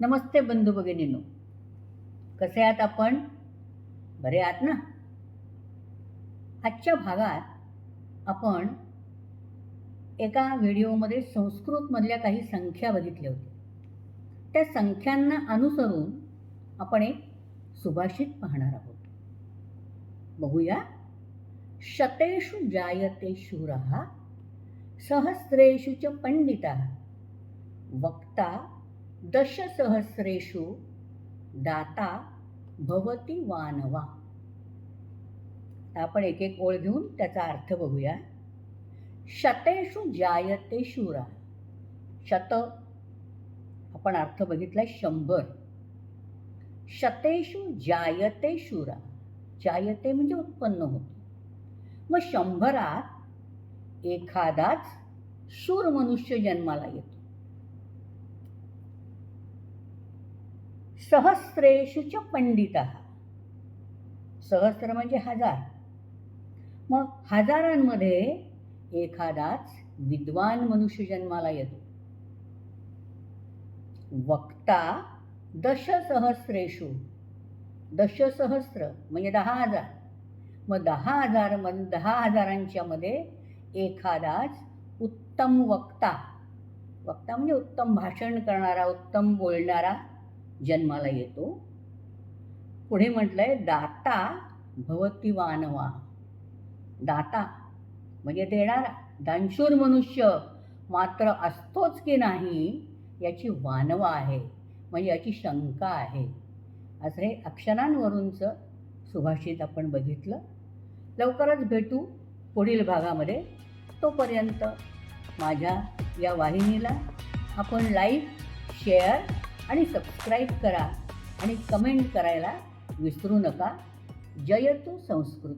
नमस्ते बंधू भगिनीनो. कसे आहात आपण? बरे आहात ना? आजच्या भागात आपण एका व्हिडिओमध्ये संस्कृतमधल्या काही संख्या बघितल्या होत्या. त्या संख्यांना अनुसरून आपण एक सुभाषित पाहणार आहोत. बघूया. शतेषु जायते शूरः सहस्रेषु च पंडिता वक्ता दशसहस्रेषु दाता भवती वानवा. आपण एक एक ओळ घेऊन त्याचा अर्थ बघूया. शतेषु जायते शूरा. शत आपण अर्थ बघितला शंभर. शतेषु जायते शूरा. जायते म्हणजे उत्पन्न होतो. मग शंभरात एखादाच शूर मनुष्य जन्माला येतो. सहस्रेषु च पंडित. सहस्र म्हणजे हजार. मग हजारांमध्ये एखादाच विद्वान मनुष्य जन्माला येतो. वक्ता दशसहस्रेषु दशसहस्र म्हणजे दहा हजार. मग दहा हजार मन दहा हजारांच्या मध्ये एखादाच उत्तम वक्ता. वक्ता म्हणजे उत्तम भाषण करणारा उत्तम बोलणारा जन्माला येतो. पुढे म्हटलं आहे दाता भवती वानवा. दाता म्हणजे देणारा. दानशूर मनुष्य मात्र असतोच की नाही याची वानवा आहे. म्हणजे याची शंका आहे. असं हे अक्षरांवरूनचं सुभाषित आपण बघितलं. लवकरच भेटू पुढील भागामध्ये. तोपर्यंत माझ्या या वाहिनीला आपण लाईक शेअर आणि सबस्क्राईब करा आणि कमेंट करायला विसरू नका. जयतु संस्कृत.